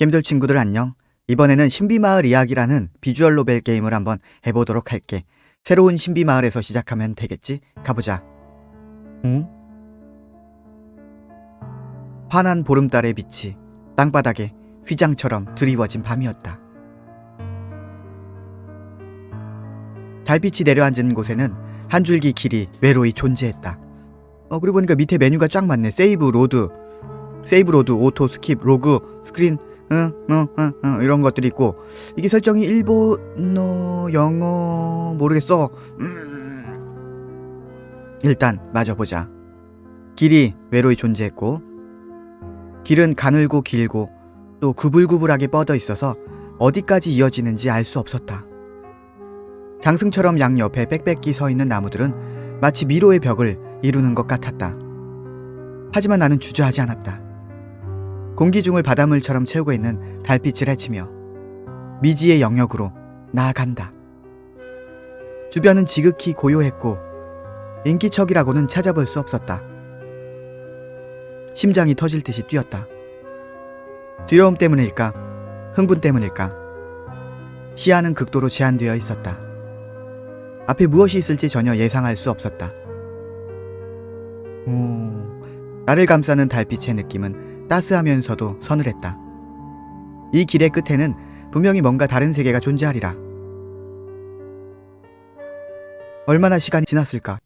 게임돌 친구들 안녕. 이번에는 신비마을 이야기라는 비주얼 노벨 게임을 한번 해보도록 할게. 새로운 신비마을에서 시작하면 되겠지? 가보자. 응? 환한 보름달의 빛이 땅바닥에 휘장처럼 드리워진 밤이었다. 달빛이 내려앉은 곳에는 한 줄기 길이 외로이 존재했다. 어, 그리고 보니까 밑에 메뉴가 쫙 많네. 세이브 로드, 세이브 로드, 오토, 스킵, 로그, 스크린, 응, 응, 응, 응, 이런 것들이 있고 이게 설정이 일본어, 영어 모르겠어. 음. 일단 마저 보자. 길이 외로이 존재했고 길은 가늘고 길고 또 구불구불하게 뻗어 있어서 어디까지 이어지는지 알 수 없었다. 장승처럼 양옆에 빽빽히 서 있는 나무들은 마치 미로의 벽을 이루는 것 같았다. 하지만 나는 주저하지 않았다. 공기 중을 바닷물처럼 채우고 있는 달빛을 헤치며 미지의 영역으로 나아간다. 주변은 지극히 고요했고 인기척이라고는 찾아볼 수 없었다. 심장이 터질 듯이 뛰었다. 두려움 때문일까? 흥분 때문일까? 시야는 극도로 제한되어 있었다. 앞에 무엇이 있을지 전혀 예상할 수 없었다. 오, 나를 감싸는 달빛의 느낌은 따스하면서도 서늘했다. 이 길의 끝에는 분명히 뭔가 다른 세계가 존재하리라. 얼마나 시간이 지났을까?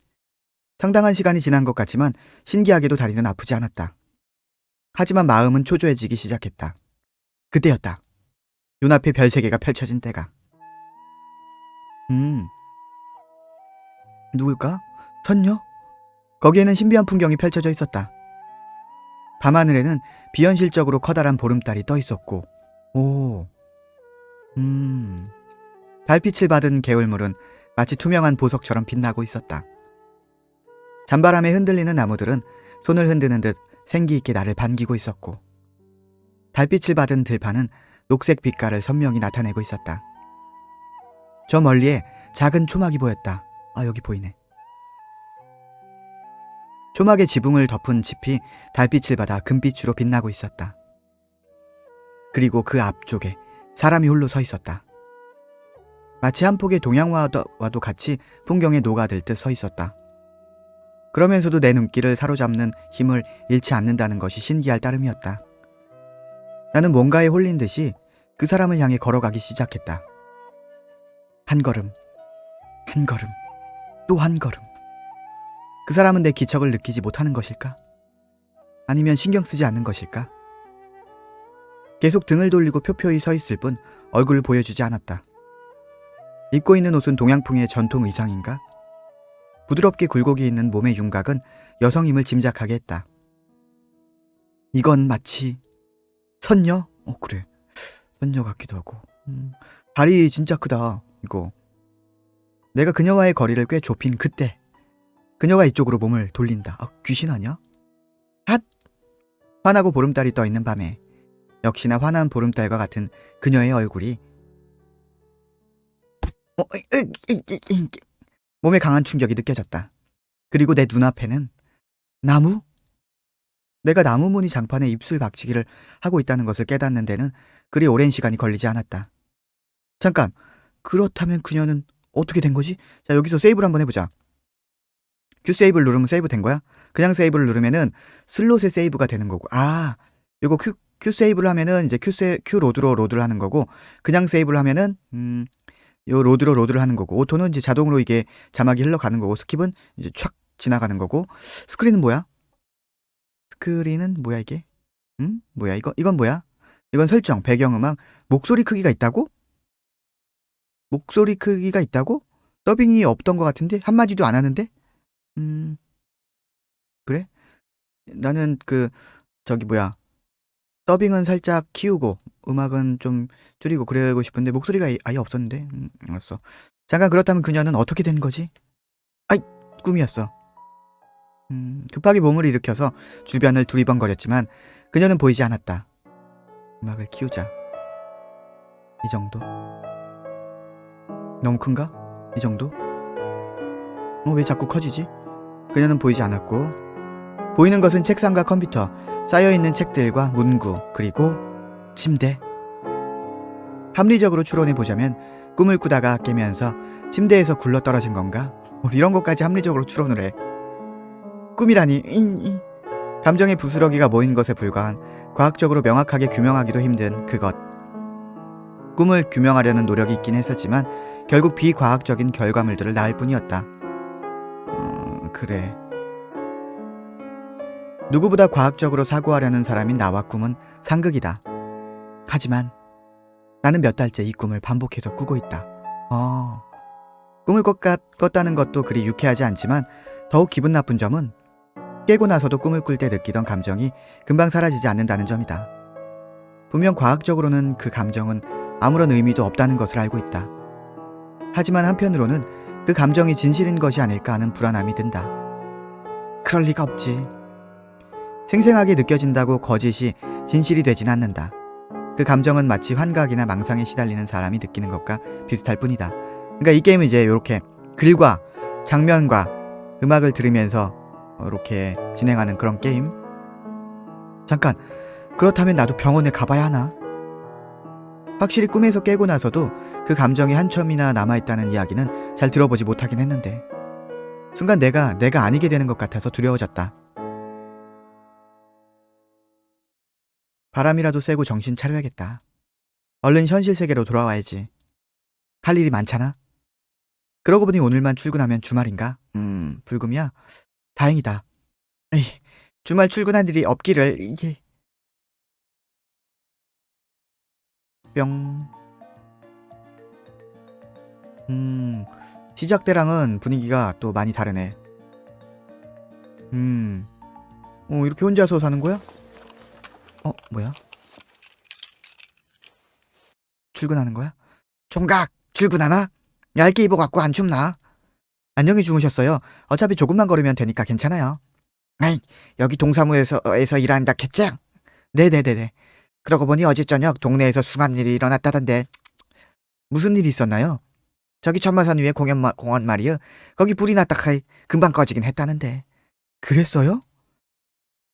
상당한 시간이 지난 것 같지만 신기하게도 다리는 아프지 않았다. 하지만 마음은 초조해지기 시작했다. 그때였다. 눈앞에 별 세계가 펼쳐진 때가. 음. 누굴까? 선녀? 거기에는 신비한 풍경이 펼쳐져 있었다. 밤하늘에는 비현실적으로 커다란 보름달이 떠 있었고, 오, 음, 달빛을 받은 개울물은 마치 투명한 보석처럼 빛나고 있었다. 잔바람에 흔들리는 나무들은 손을 흔드는 듯 생기 있게 나를 반기고 있었고, 달빛을 받은 들판은 녹색 빛깔을 선명히 나타내고 있었다. 저 멀리에 작은 초막이 보였다. 아, 여기 보이네. 초막의 지붕을 덮은 짚이 달빛을 받아 금빛으로 빛나고 있었다. 그리고 그 앞쪽에 사람이 홀로 서 있었다. 마치 한 폭의 동양화와도 같이 풍경에 녹아들 듯 서 있었다. 그러면서도 내 눈길을 사로잡는 힘을 잃지 않는다는 것이 신기할 따름이었다. 나는 뭔가에 홀린 듯이 그 사람을 향해 걸어가기 시작했다. 한 걸음, 한 걸음, 또 한 걸음. 그 사람은 내 기척을 느끼지 못하는 것일까? 아니면 신경 쓰지 않는 것일까? 계속 등을 돌리고 표표히 서 있을 뿐 얼굴을 보여주지 않았다. 입고 있는 옷은 동양풍의 전통 의상인가? 부드럽게 굴곡이 있는 몸의 윤곽은 여성임을 짐작하게 했다. 이건 마치 선녀? 어 그래 선녀 같기도 하고 음, 다리 진짜 크다 이거 내가 그녀와의 거리를 꽤 좁힌 그때 그녀가 이쪽으로 몸을 돌린다. 아, 귀신 아니야? 핫! 환하고 보름달이 떠 있는 밤에 역시나 환한 보름달과 같은 그녀의 얼굴이 어, 몸에 강한 충격이 느껴졌다. 그리고 내 눈앞에는 나무? 내가 나무 무늬 장판에 입술 박치기를 하고 있다는 것을 깨닫는 데는 그리 오랜 시간이 걸리지 않았다. 잠깐, 그렇다면 그녀는 어떻게 된 거지? 자, 여기서 세이브를 한번 해보자. 큐 세이브를 누르면 세이브 된 거야? 그냥 세이브를 누르면은 슬롯의 세이브가 되는 거고. 아, 요거 큐, 큐 세이브를 하면은 이제 큐, 세, 큐 로드로 로드를 하는 거고, 그냥 세이브를 하면은, 음, 요 로드로 로드를 하는 거고, 오토는 이제 자동으로 이게 자막이 흘러가는 거고, 스킵은 이제 촥 지나가는 거고, 스크린은 뭐야? 스크린은 뭐야 이게? 응? 뭐야 이거? 이건 뭐야? 이건 설정, 배경음악, 목소리 크기가 있다고? 목소리 크기가 있다고? 더빙이 없던 것 같은데? 한마디도 안 하는데? 음, 그래? 나는 그, 저기 뭐야. 더빙은 살짝 키우고, 음악은 좀 줄이고 그러고 싶은데, 목소리가 아예- 없었는데? 음, 알았어. 잠깐 그렇다면 그녀는 어떻게 된 거지? 아이, 꿈이었어. 음, 급하게 몸을 일으켜서 주변을 두리번거렸지만, 그녀는 보이지 않았다. 음악을 키우자. 이 정도? 너무 큰가? 이 정도? 어, 왜 자꾸 커지지? 그녀는 보이지 않았고 보이는 것은 책상과 컴퓨터, 쌓여있는 책들과 문구, 그리고 침대. 합리적으로 추론해 보자면 꿈을 꾸다가 깨면서 침대에서 굴러 떨어진 건가? 뭐 이런 것까지 합리적으로 추론을 해. 꿈이라니. 감정의 부스러기가 모인 것에 불과한 과학적으로 명확하게 규명하기도 힘든 그것. 꿈을 규명하려는 노력이 있긴 했었지만 결국 비과학적인 결과물들을 낳을 뿐이었다. 음, 그래. 누구보다 과학적으로 사고하려는 사람인 나와 꿈은 상극이다. 하지만 나는 몇 달째 이 꿈을 반복해서 꾸고 있다. 어. 꿈을 꿨, 꿨다는 것도 그리 유쾌하지 않지만 더욱 기분 나쁜 점은 깨고 나서도 꿈을 꿀 때 느끼던 감정이 금방 사라지지 않는다는 점이다. 분명 과학적으로는 그 감정은 아무런 의미도 없다는 것을 알고 있다. 하지만 한편으로는 그 감정이 진실인 것이 아닐까 하는 불안함이 든다. 그럴 리가 없지. 생생하게 느껴진다고 거짓이 진실이 되진 않는다. 그 감정은 마치 환각이나 망상에 시달리는 사람이 느끼는 것과 비슷할 뿐이다. 그러니까 이 게임은 이제 이렇게 글과 장면과 음악을 들으면서 이렇게 진행하는 그런 게임. 잠깐, 그렇다면 나도 병원에 가봐야 하나? 확실히 꿈에서 깨고 나서도 그 감정이 한 첨이나 남아있다는 이야기는 잘 들어보지 못하긴 했는데. 순간 내가 내가 아니게 되는 것 같아서 두려워졌다. 바람이라도 쐬고 정신 차려야겠다. 얼른 현실 세계로 돌아와야지. 할 일이 많잖아. 그러고 보니 오늘만 출근하면 주말인가? 음, 불금이야? 다행이다. 에이, 주말 출근한 일이 없기를, 이게. 뿅. 음, 시작 때랑은 분위기가 또 많이 다르네. 음, 어, 이렇게 혼자서 사는 거야? 어, 뭐야? 출근하는 거야? 총각, 출근하나? 얇게 입어갖고 안 춥나? 안녕히 주무셨어요. 어차피 조금만 걸으면 되니까 괜찮아요. 아이, 여기 동사무에서 에서 일한다 했지? 네네네네. 그러고 보니 어제 저녁 동네에서 숭한 일이 일어났다던데. 무슨 일이 있었나요? 저기 천마산 위에 공연 마, 공원 말이요. 거기 불이 났다 카이 금방 꺼지긴 했다는데. 그랬어요?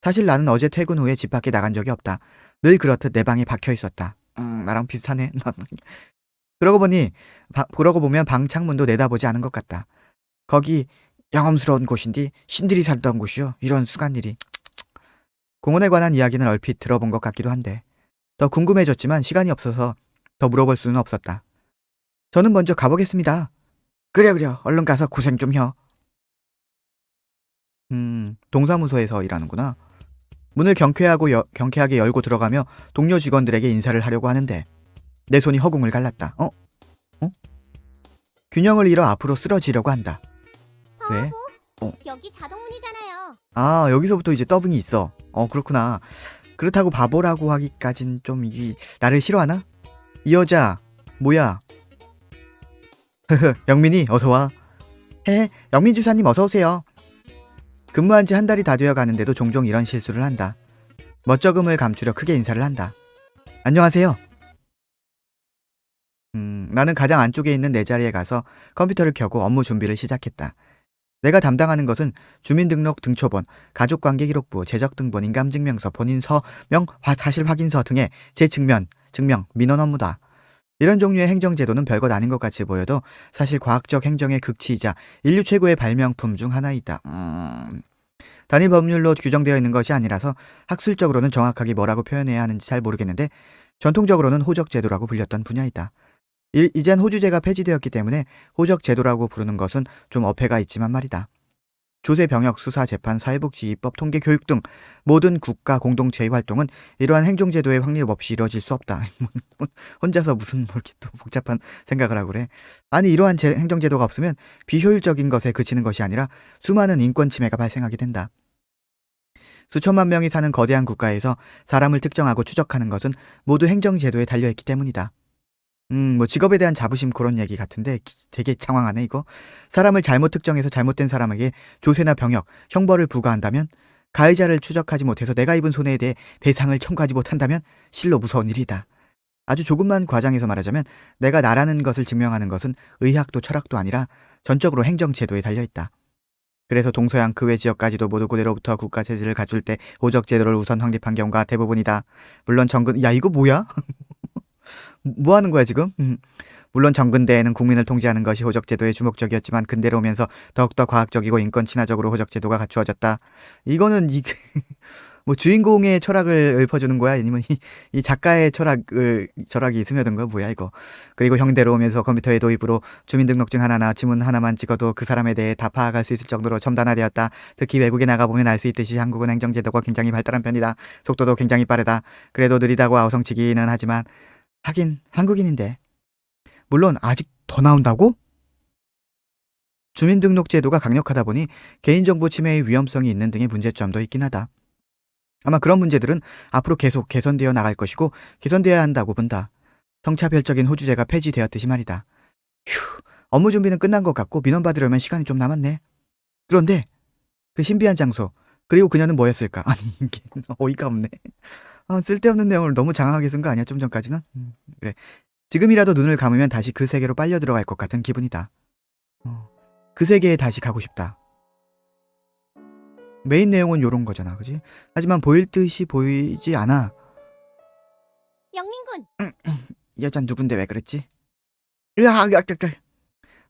사실 나는 어제 퇴근 후에 집 밖에 나간 적이 없다. 늘 그렇듯 내 방에 박혀 있었다. 음, 나랑 비슷하네. 그러고 보니 바, 그러고 보면 방 창문도 내다보지 않은 것 같다. 거기 영험스러운 곳인데 신들이 살던 곳이요. 이런 수간 일이. 공원에 관한 이야기는 얼핏 들어본 것 같기도 한데 더 궁금해졌지만 시간이 없어서 더 물어볼 수는 없었다. 저는 먼저 가보겠습니다. 그래 그래 얼른 가서 고생 좀 혀. 음 동사무소에서 일하는구나. 문을 경쾌하고 여, 경쾌하게 열고 들어가며 동료 직원들에게 인사를 하려고 하는데 내 손이 허공을 갈랐다. 어? 어? 균형을 잃어 앞으로 쓰러지려고 한다. 왜? 어. 여기 자동문이잖아요. 아 여기서부터 이제 더빙이 있어. 어 그렇구나. 그렇다고 바보라고 하기까진 좀 이게 나를 싫어하나? 이 여자 뭐야? 영민이 어서 와. 헤 영민 주사님 어서 오세요. 근무한 지 한 달이 다 되어 가는데도 종종 이런 실수를 한다. 멋쩍음을 감추려 크게 인사를 한다. 안녕하세요. 음, 나는 가장 안쪽에 있는 내 자리에 가서 컴퓨터를 켜고 업무 준비를 시작했다. 내가 담당하는 것은 주민등록 등초본, 가족관계기록부, 재적등본, 인감증명서, 본인 서명, 화- 사실 확인서 등의 재측면, 증명, 민원 업무다. 이런 종류의 행정제도는 별것 아닌 것 같이 보여도 사실 과학적 행정의 극치이자 인류 최고의 발명품 중 하나이다. 음... 단일 법률로 규정되어 있는 것이 아니라서 학술적으로는 정확하게 뭐라고 표현해야 하는지 잘 모르겠는데 전통적으로는 호적제도라고 불렸던 분야이다. 일, 이젠 호주제가 폐지되었기 때문에 호적 제도라고 부르는 것은 좀 어폐가 있지만 말이다. 조세 병역 수사 재판 사회복지 입법 통계 교육 등 모든 국가 공동체의 활동은 이러한 행정 제도의 확립 없이 이루어질 수 없다. 혼자서 무슨 뭐 이렇게 또 복잡한 생각을 하고 그래. 아니 이러한 제, 행정 제도가 없으면 비효율적인 것에 그치는 것이 아니라 수많은 인권 침해가 발생하게 된다. 수천만 명이 사는 거대한 국가에서 사람을 특정하고 추적하는 것은 모두 행정 제도에 달려 있기 때문이다. 음, 뭐 직업에 대한 자부심 그런 얘기 같은데 기- 되게 장황하네 이거. 사람을 잘못 특정해서 잘못된 사람에게 조세나 병역, 형벌을 부과한다면 가해자를 추적하지 못해서 내가 입은 손해에 대해 배상을 청구하지 못한다면 실로 무서운 일이다. 아주 조금만 과장해서 말하자면 내가 나라는 것을 증명하는 것은 의학도 철학도 아니라 전적으로 행정제도에 달려 있다. 그래서 동서양 그 외 지역까지도 모두 고대로부터 국가 체제를 갖출 때 호적 제도를 우선 확립한 경우가 대부분이다. 물론 정근 야 이거 뭐야? 뭐 하는 거야 지금? 음. 물론 정근대에는 국민을 통제하는 것이 호적 제도의 주목적이었지만 근대로 오면서 더욱더 과학적이고 인권 친화적으로 호적 제도가 갖추어졌다. 이거는 이 뭐 주인공의 철학을 읊어주는 거야? 아니면 이, 이 작가의 철학을 철학이 스며든 거야? 뭐야 이거? 그리고 형대로 오면서 컴퓨터의 도입으로 주민등록증 하나나 지문 하나만 찍어도 그 사람에 대해 다 파악할 수 있을 정도로 첨단화되었다. 특히 외국에 나가 보면 알 수 있듯이 한국은 행정제도가 굉장히 발달한 편이다. 속도도 굉장히 빠르다. 그래도 느리다고 아우성치기는 하지만 하긴 한국인인데. 물론 아직 더 나온다고? 주민등록 제도가 강력하다 보니 개인정보 침해의 위험성이 있는 등의 문제점도 있긴 하다. 아마 그런 문제들은 앞으로 계속 개선되어 나갈 것이고 개선되어야 한다고 본다. 성차별적인 호주제가 폐지되었듯이 말이다. 휴, 업무 준비는 끝난 것 같고 민원 받으려면 시간이 좀 남았네. 그런데 그 신비한 장소 그리고 그녀는 뭐였을까? 아니 이게 어이가 없네. 아, 쓸데없는 내용을 너무 장황하게 쓴 거 아니야? 좀 전까지는? 음, 그래. 지금이라도 눈을 감으면 다시 그 세계로 빨려 들어갈 것 같은 기분이다. 어, 그 세계에 다시 가고 싶다. 메인 내용은 요런 거잖아, 그지? 하지만 보일 듯이 보이지 않아. 영민군, 이 여잔 누군데 왜 그랬지? 으악, 으악, 으악.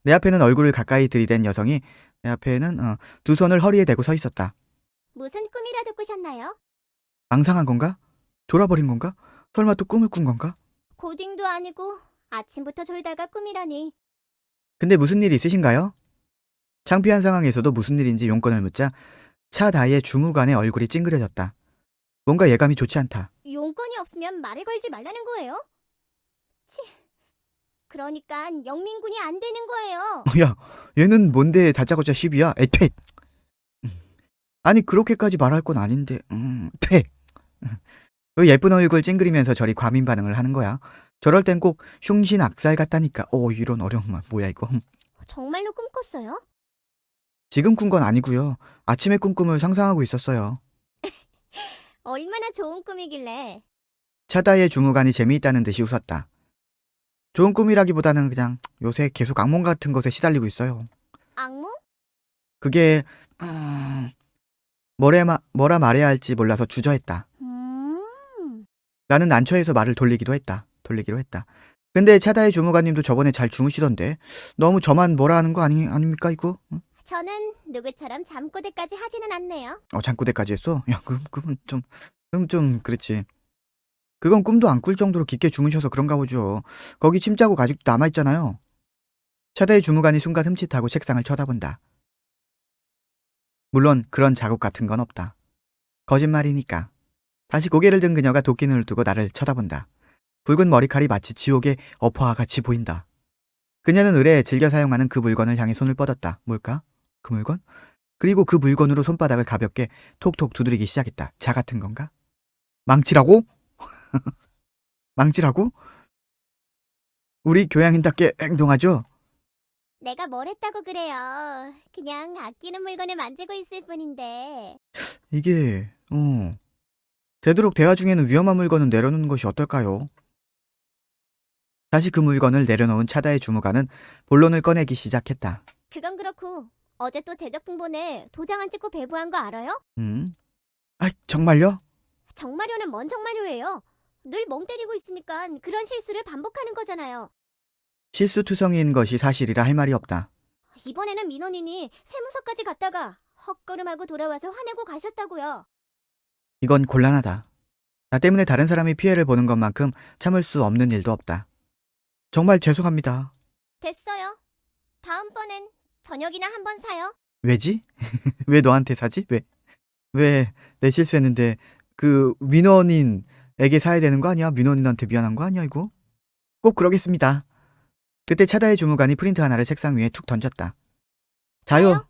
내 앞에는 얼굴을 가까이 들이댄 여성이 내 앞에는 어, 두 손을 허리에 대고 서 있었다. 무슨 꿈이라도 꾸셨나요? 망상한 건가? 졸아버린 건가? 설마 또 꿈을 꾼 건가? 고딩도 아니고 아침부터 졸다가 꿈이라니. 근데 무슨 일 있으신가요? 창피한 상황에서도 무슨 일인지 용건을 묻자 차 다이의 주무관의 얼굴이 찡그려졌다. 뭔가 예감이 좋지 않다. 용건이 없으면 말을 걸지 말라는 거예요? 치. 그러니까 영민군이 안 되는 거예요. 야, 얘는 뭔데 다짜고짜 시비야? 에이, 퇴! 아니, 그렇게까지 말할 건 아닌데, 음, 퇴! 왜 예쁜 얼굴 찡그리면서 저리 과민 반응을 하는 거야? 저럴 땐 꼭 흉신 악살 같다니까. 오, 이런 어려운 말. 뭐야, 이거. 정말로 꿈 꿨어요? 지금 꾼 건 아니고요. 아침에 꾼 꿈을 상상하고 있었어요. 얼마나 좋은 꿈이길래. 차다의 주무관이 재미있다는 듯이 웃었다. 좋은 꿈이라기보다는 그냥 요새 계속 악몽 같은 것에 시달리고 있어요. 악몽? 그게 음, 뭐래 마, 뭐라 말해야 할지 몰라서 주저했다. 음. 나는 난처해서 말을 돌리기도 했다. 돌리기로 했다. 근데 차다의 주무관님도 저번에 잘 주무시던데 너무 저만 뭐라 하는 거 아니 아닙니까 이거? 응? 저는 누구처럼 잠꼬대까지 하지는 않네요. 어 잠꼬대까지 했어? 야 그럼 그건 좀 그럼 좀 그렇지. 그건 꿈도 안 꿀 정도로 깊게 주무셔서 그런가 보죠. 거기 침자국 아직도 남아 있잖아요. 차다의 주무관이 순간 흠칫하고 책상을 쳐다본다. 물론 그런 자국 같은 건 없다. 거짓말이니까. 다시 고개를 든 그녀가 도끼 눈을 뜨고 나를 쳐다본다. 붉은 머리칼이 마치 지옥의 어퍼와 같이 보인다. 그녀는 의뢰에 즐겨 사용하는 그 물건을 향해 손을 뻗었다. 뭘까? 그 물건? 그리고 그 물건으로 손바닥을 가볍게 톡톡 두드리기 시작했다. 자 같은 건가? 망치라고? 망치라고? 우리 교양인답게 행동하죠? 내가 뭘 했다고 그래요. 그냥 아끼는 물건을 만지고 있을 뿐인데. 이게, 어. 되도록 대화 중에는 위험한 물건은 내려놓는 것이 어떨까요? 다시 그 물건을 내려놓은 차다의 주무관은 본론을 꺼내기 시작했다. 그건 그렇고 어제 또 제적풍본에 도장 안 찍고 배부한 거 알아요? 음? 아, 정말요? 정말요는 뭔 정말요예요? 늘 멍 때리고 있으니까 그런 실수를 반복하는 거잖아요. 실수투성이인 것이 사실이라 할 말이 없다. 이번에는 민원인이 세무서까지 갔다가 헛걸음하고 돌아와서 화내고 가셨다고요. 이건 곤란하다. 나 때문에 다른 사람이 피해를 보는 것만큼 참을 수 없는 일도 없다. 정말 죄송합니다. 됐어요. 다음번엔 저녁이나 한번 사요. 왜지? 왜 너한테 사지? 왜? 왜 내 실수했는데 그 민원인에게 사야 되는 거 아니야? 민원인한테 미안한 거 아니야 이거? 꼭 그러겠습니다. 그때 차다의 주무관이 프린트 하나를 책상 위에 툭 던졌다. 자요. 자요?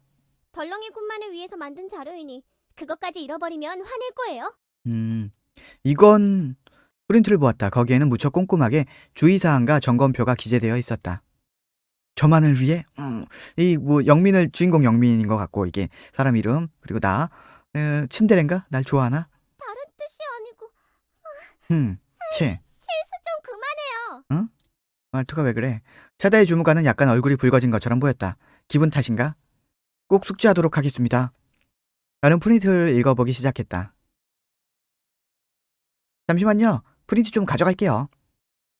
덜렁이 군만을 위해서 만든 자료이니 그것까지 잃어버리면 화낼 거예요. 음, 이건 프린트를 보았다. 거기에는 무척 꼼꼼하게 주의사항과 점검표가 기재되어 있었다. 저만을 위해? 음, 이뭐 영민을 주인공 영민인 것 같고 이게 사람 이름 그리고 나 에, 친데레인가? 날 좋아하나? 다른 뜻이 아니고 음, 채 실수 좀 그만해요. 말투가 왜 그래? 차다의 주무관은 약간 얼굴이 붉어진 것처럼 보였다. 기분 탓인가? 꼭 숙지하도록 하겠습니다. 나는 프린트를 읽어보기 시작했다. 잠시만요. 프린트 좀 가져갈게요.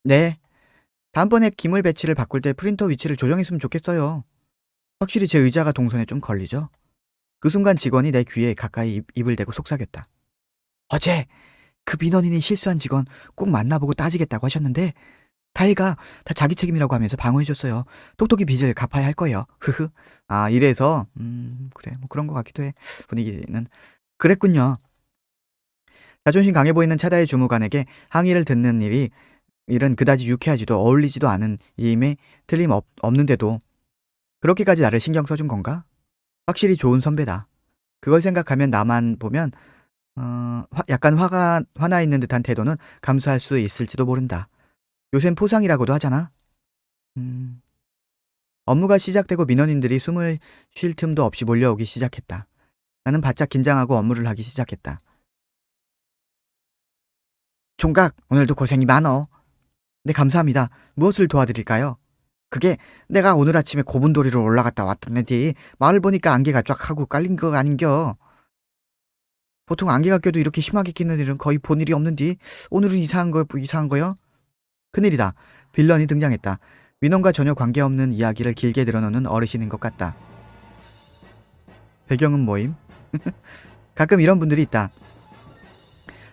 네. 다음번에 기물 배치를 바꿀 때 프린터 위치를 조정했으면 좋겠어요. 확실히 제 의자가 동선에 좀 걸리죠. 그 순간 직원이 내 귀에 가까이 입, 입을 대고 속삭였다. 어제 그 민원인이 실수한 직원 꼭 만나보고 따지겠다고 하셨는데 다혜가 다 자기 책임이라고 하면서 방어해줬어요. 똑똑히 빚을 갚아야 할 거예요. 흐흐. 아 이래서 음 그래 뭐 그런 것 같기도 해 분위기는 그랬군요. 자존심 강해 보이는 차다의 주무관에게 항의를 듣는 일이 일은 그다지 유쾌하지도 어울리지도 않은 일임에 틀림 없, 없는데도 그렇게까지 나를 신경 써준 건가? 확실히 좋은 선배다. 그걸 생각하면 나만 보면 어, 화- 약간 화가 화나 있는 듯한 태도는 감수할 수 있을지도 모른다. 요샌 포상이라고도 하잖아. 음. 업무가 시작되고 민원인들이 숨을 쉴 틈도 없이 몰려오기 시작했다. 나는 바짝 긴장하고 업무를 하기 시작했다. 총각, 오늘도 고생이 많어. 네, 감사합니다. 무엇을 도와드릴까요? 그게 내가 오늘 아침에 고분도리로 올라갔다 왔다는데 마을 보니까 안개가 쫙 하고 깔린 거 아닌겨. 보통 안개가 껴도 이렇게 심하게 끼는 일은 거의 본 일이 없는데 오늘은 이상한 거 이상한 거요? 큰일이다. 빌런이 등장했다. 민원과 전혀 관계없는 이야기를 길게 늘어놓는 어르신인 것 같다. 배경은 뭐임? 가끔 이런 분들이 있다.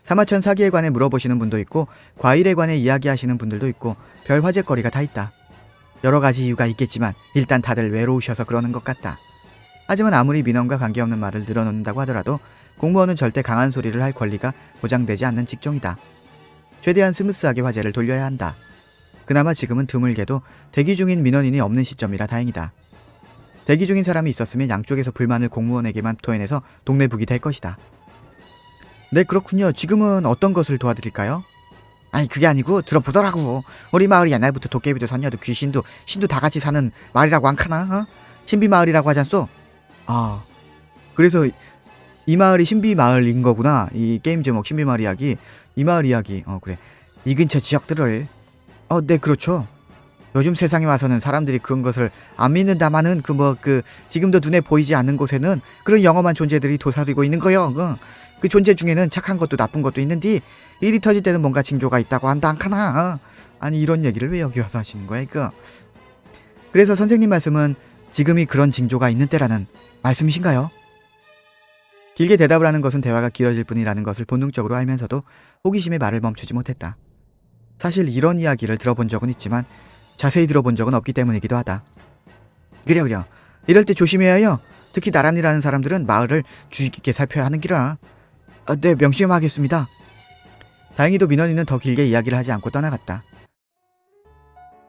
사마천 사기에 관해 물어보시는 분도 있고 과일에 관해 이야기하시는 분들도 있고 별 화제거리가 다 있다. 여러 가지 이유가 있겠지만 일단 다들 외로우셔서 그러는 것 같다. 하지만 아무리 민원과 관계없는 말을 늘어놓는다고 하더라도 공무원은 절대 강한 소리를 할 권리가 보장되지 않는 직종이다. 최대한 스무스하게 화제를 돌려야 한다. 그나마 지금은 드물게도 대기 중인 민원인이 없는 시점이라 다행이다. 대기 중인 사람이 있었으면 양쪽에서 불만을 공무원에게만 토해내서 동네 북이 될 것이다. 네, 그렇군요. 지금은 어떤 것을 도와드릴까요? 아니, 그게 아니고 들어보더라고. 우리 마을이 옛날부터 도깨비도 선녀도 귀신도 신도 다 같이 사는 마을이라고 안 카나? 어? 신비 마을이라고 하잖소? 아, 그래서 이 마을이 신비 마을인 거구나. 이 게임 제목 신비 마을 이야기. 이 마을 이야기. 어, 그래. 이 근처 지역들을 어, 네, 그렇죠. 요즘 세상에 와서는 사람들이 그런 것을 안 믿는다마는 그뭐 그 지금도 눈에 보이지 않는 곳에는 그런 영험한 존재들이 도사리고 있는 거요. 어. 그 존재 중에는 착한 것도 나쁜 것도 있는데 일이 터질 때는 뭔가 징조가 있다고 한다 않카나. 어. 아니 이런 얘기를 왜 여기 와서 하시는 거야 이거? 그래서 선생님 말씀은 지금이 그런 징조가 있는 때라는 말씀이신가요? 길게 대답을 하는 것은 대화가 길어질 뿐이라는 것을 본능적으로 알면서도 호기심에 말을 멈추지 못했다. 사실 이런 이야기를 들어본 적은 있지만 자세히 들어본 적은 없기 때문이기도 하다. 그려 그려. 이럴 때 조심해야 해요. 특히 나란히라는 사람들은 마을을 주의 깊게 살펴야 하는 기라. 아, 네, 명심하겠습니다. 다행히도 민원이는 더 길게 이야기를 하지 않고 떠나갔다.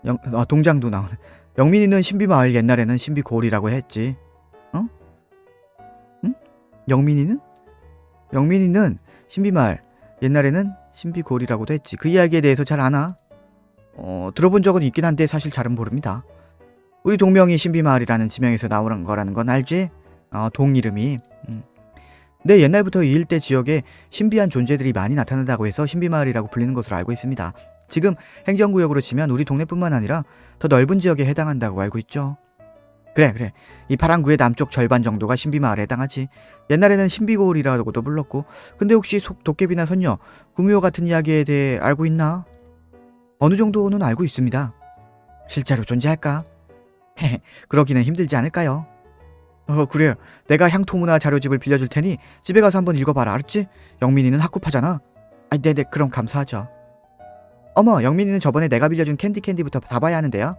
영, 아, 동장도 나오네. 영민이는 신비 마을 옛날에는 신비 고을이라고 했지. 영민이는? 영민이는 신비마을 옛날에는 신비고을이라고도 했지. 그 이야기에 대해서 잘 아나? 어, 들어본 적은 있긴 한데 사실 잘은 모릅니다. 우리 동명이 신비마을이라는 지명에서 나오는 거라는 건 알지? 어, 동 이름이. 음. 네, 옛날부터 이 일대 지역에 신비한 존재들이 많이 나타난다고 해서 신비마을이라고 불리는 것으로 알고 있습니다. 지금 행정구역으로 치면 우리 동네뿐만 아니라 더 넓은 지역에 해당한다고 알고 있죠. 그래, 그래. 이 파랑구의 남쪽 절반 정도가 신비마을에 해당하지. 옛날에는 신비고을이라고도 불렀고, 근데 혹시 속 도깨비나 선녀, 구미호 같은 이야기에 대해 알고 있나? 어느 정도는 알고 있습니다. 실제로 존재할까? 헤헤, 그러기는 힘들지 않을까요? 어, 그래. 내가 향토문화 자료집을 빌려줄 테니 집에 가서 한번 읽어봐라, 알았지? 영민이는 학구파잖아. 아, 네네, 그럼 감사하죠. 어머, 영민이는 저번에 내가 빌려준 캔디 캔디부터 다 봐야 하는데요.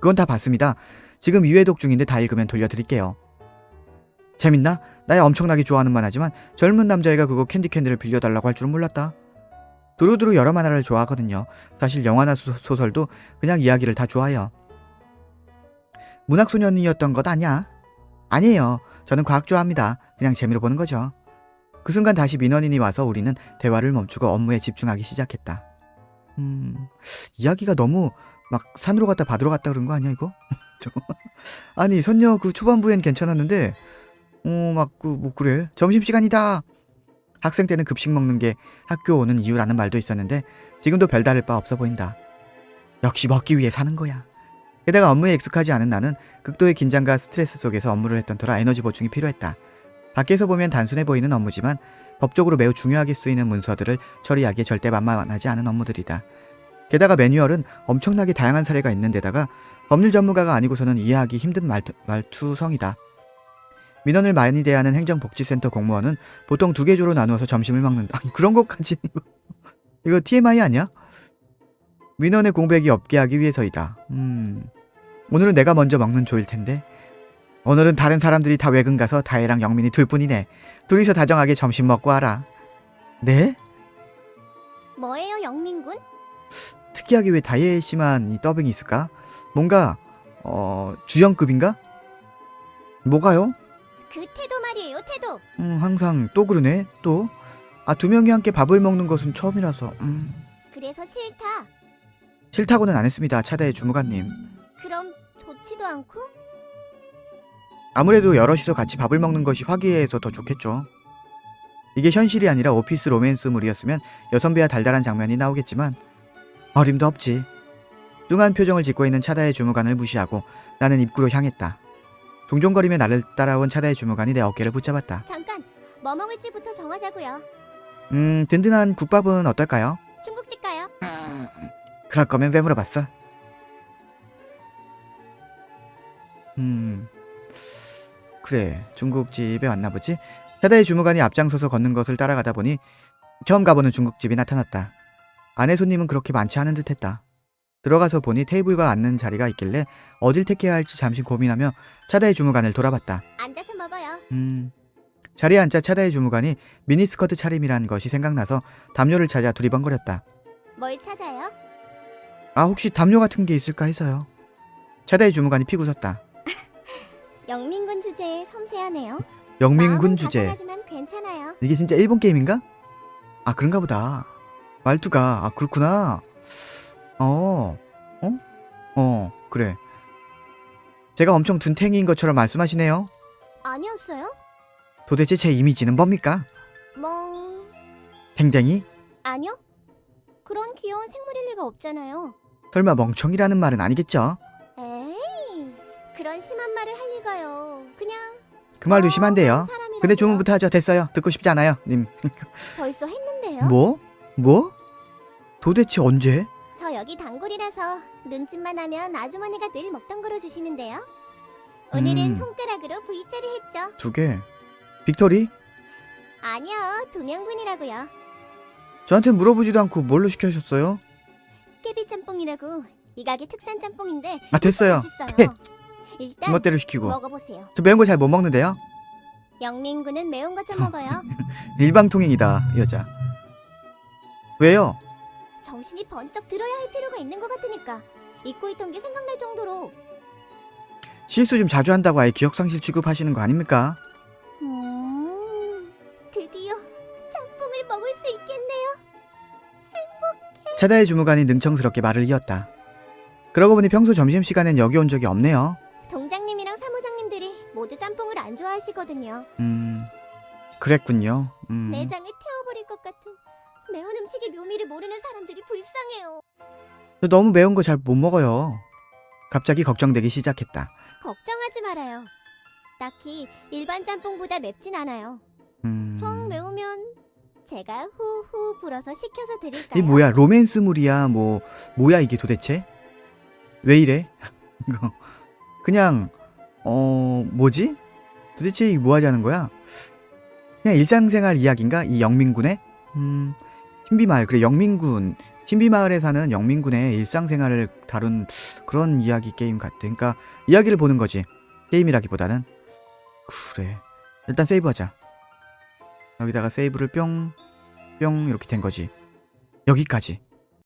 그건 다 봤습니다. 지금 2회독 중인데 다 읽으면 돌려드릴게요. 재밌나? 나야 엄청나게 좋아하는 만하지만 젊은 남자애가 그거 캔디 캔디를 빌려달라고 할 줄은 몰랐다. 두루두루 여러 만화를 좋아하거든요. 사실 영화나 소, 소설도 그냥 이야기를 다 좋아해요. 문학소년이었던 것 아니야? 아니에요. 저는 과학 좋아합니다. 그냥 재미로 보는 거죠. 그 순간 다시 민원인이 와서 우리는 대화를 멈추고 업무에 집중하기 시작했다. 음, 이야기가 너무 막 산으로 갔다 바다로 갔다 그런 거 아니야 이거? 저거. 아니 선녀 그 초반부엔 괜찮았는데 어막 그 뭐 그래 점심 시간이다 학생 때는 급식 먹는 게 학교 오는 이유라는 말도 있었는데 지금도 별다를 바 없어 보인다 역시 먹기 위해 사는 거야 게다가 업무에 익숙하지 않은 나는 극도의 긴장과 스트레스 속에서 업무를 했던 터라 에너지 보충이 필요했다. 밖에서 보면 단순해 보이는 업무지만 법적으로 매우 중요하게 쓰이는 문서들을 처리하기에 절대 만만하지 않은 업무들이다. 게다가 매뉴얼은 엄청나게 다양한 사례가 있는데다가 법률 전문가가 아니고서는 이해하기 힘든 말투, 말투성이다. 민원을 많이 대하는 행정복지센터 공무원은 보통 두 개 조로 나누어서 점심을 먹는다. 그런 것까지 이거, TMI 아니야? 민원의 공백이 없게 하기 위해서이다. 음, 오늘은 내가 먼저 먹는 조일 텐데 오늘은 다른 사람들이 다 외근 가서 다혜랑 영민이 둘뿐이네. 둘이서 다정하게 점심 먹고 하라. 네? 뭐예요, 영민군? 특이하게 왜 씨만 이 더빙이 있을까? 뭔가 어 주연급인가? 뭐가요? 그 태도 말이에요, 태도. 음 항상 또 그러네 또. 아 두 명이 함께 밥을 먹는 것은 처음이라서 음 그래서 싫다. 싫다고는 안 했습니다 차다혜 주무관님. 그럼 좋지도 않고? 아무래도 여럿이서 같이 밥을 먹는 것이 화기애애해서 더 좋겠죠. 이게 현실이 아니라 오피스 로맨스물이었으면 여선배와 달달한 장면이 나오겠지만 어림도 없지. 뚱한 표정을 짓고 있는 차다의 주무관을 무시하고 나는 입구로 향했다. 종종거리며 나를 따라온 차다의 주무관이 내 어깨를 붙잡았다. 잠깐, 뭐 먹을지부터 정하자고요. 음, 든든한 국밥은 어떨까요? 중국집 가요. 그럴 거면 왜 물어봤어? 음, 그래 중국집에 왔나 보지. 차다의 주무관이 앞장서서 걷는 것을 따라가다 보니 처음 가보는 중국집이 나타났다. 안에 손님은 그렇게 많지 않은 듯 했다. 들어가서 보니 테이블과 앉는 자리가 있길래 어딜 택해야 할지 잠시 고민하며 차다의 주무관을 돌아봤다. 앉아서 먹어요. 음, 자리에 앉자 차다의 주무관이 미니스커트 차림이란 것이 생각나서 담요를 찾아 두리번거렸다. 뭘 찾아요? 아 혹시 담요 같은 게 있을까 해서요. 차다의 주무관이 피고 섰다. 영민군 주제에 섬세하네요. 영민군 마음은 주제. 가장하지만 괜찮아요. 이게 진짜 일본 게임인가? 아 그런가 보다. 말투가 아 그렇구나. 어, 어, 어 그래. 제가 엄청 둔탱이인 것처럼 말씀하시네요. 아니었어요? 도대체 제 이미지는 뭡니까? 멍... 댕댕이? 아니요. 그런 귀여운 생물일 리가 없잖아요. 설마 멍청이라는 말은 아니겠죠? 에이, 그런 심한 말을 할 리가요. 그냥 그 말도 어, 심한데요. 근데 주문부터 하죠. 됐어요. 듣고 싶지 않아요, 님. 벌써 했는데요. 뭐? 뭐? 도대체 언제? 저 여기 단골이라서 눈짓만 하면 아주머니가 늘 먹던 거로 주시는데요. 오늘은 음. 손가락으로 V자를 했죠. 두 개. 빅토리? 아니요, 동양분이라고요. 저한테 물어보지도 않고 뭘로 시켜셨어요? 깨비 짬뽕이라고 이 가게 특산 짬뽕인데 아 됐어요. 맛있어요. 일단 지멋대로 시키고. 먹어보세요. 저 매운 거 잘 못 먹는데요. 영민군은 매운 거 좀 먹어요. 일방통행이다 이 여자. 왜요? 정신이 번쩍 들어야 할 필요가 있는 것 같으니까 잊고 있던 게 생각날 정도로. 실수 좀 자주 한다고 아예 기억상실 취급하시는 거 아닙니까? 음, 드디어 짬뽕을 먹을 수 있겠네요. 차다의 주무관이 능청스럽게 말을 이었다. 그러고 보니 평소 점심시간엔 여기 온 적이 없네요. 동장님이랑 사무장님들이 모두 짬뽕을 안 좋아하시거든요. 음, 그랬군요. 음, 내장을 태워버릴 것 같은 매운 음식의 묘미를 모르는 사람들이 불쌍해요. 저 너무 매운 거 잘 못 먹어요. 갑자기 걱정되기 시작했다. 걱정하지 말아요. 딱히 일반 짬뽕보다 맵진 않아요. 음, 정 매우면 제가 후후 불어서 식혀서 드릴까요? 이 뭐야 로맨스물이야 뭐 뭐야 이게 도대체? 왜 이래? 이거 그냥 어 뭐지? 도대체 이게 뭐 하자는 거야? 그냥 일상생활 이야기인가? 이 영민군의? 음 신비마을 그래 영민군 신비마을에 사는 영민군의 일상생활을 다룬 그런 이야기 게임 같아. 그러니까 이야기를 보는 거지 게임이라기보다는 그래 일단 세이브하자. 여기다가 세이브를 뿅 뿅 이렇게 된 거지. 여기까지.